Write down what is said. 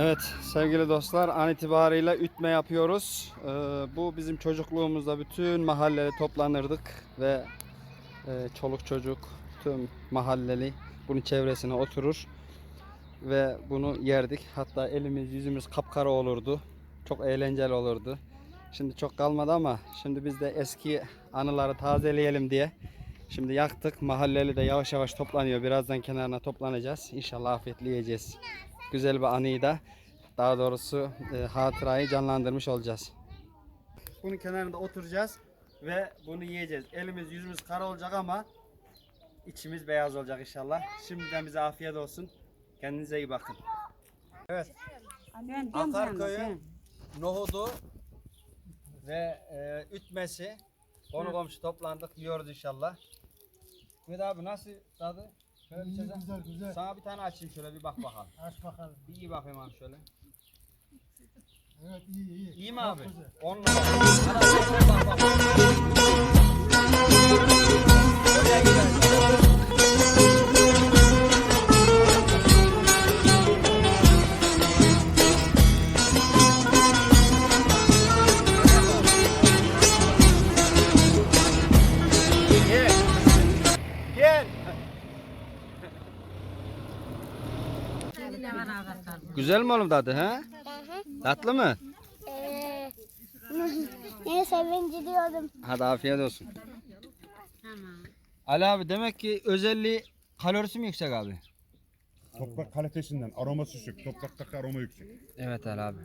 Evet sevgili dostlar an itibariyle ütme yapıyoruz. Ee, bu bizim çocukluğumuzda bütün mahalleli toplanırdık ve e, çoluk çocuk tüm mahalleli bunun çevresine oturur ve bunu yerdik. Hatta elimiz yüzümüz kapkara olurdu. Çok eğlenceli olurdu. Şimdi çok kalmadı ama şimdi biz de eski anıları tazeleyelim diye şimdi yaktık. Mahalleli de yavaş yavaş toplanıyor. Birazdan kenarına toplanacağız. İnşallah afiyetle yiyeceğiz. Güzel bir anıyı da daha doğrusu e, hatırayı canlandırmış olacağız. Bunun kenarında oturacağız ve bunu yiyeceğiz. Elimiz yüzümüz kara olacak ama içimiz beyaz olacak inşallah. Şimdiden bize afiyet olsun. Kendinize iyi bakın. Evet. Ben Akarköy'ün nohudu ve e, ütmesi konu komşu toplandık yiyoruz inşallah. Mehmet abi nasıl tadı? Şöyle bir İyi, çezen. güzel güzel. Sana bir tane açayım şöyle bir bak bakalım. Aç bakalım. Bir iyi bakayım abi şöyle. Evet iyi iyi. İyi mi Çok abi? güzel. On numara. Hadi bak, bak, bak. Güzel mi oğlum tadı ha? Tatlı mı? Ee, ne sevinci diyordum. Hadi afiyet olsun. Ali abi demek ki özelliği kalorisi mi yüksek abi? Toprak kalitesinden aroması yüksek. Topraktaki aroma yüksek. Evet Ali abi.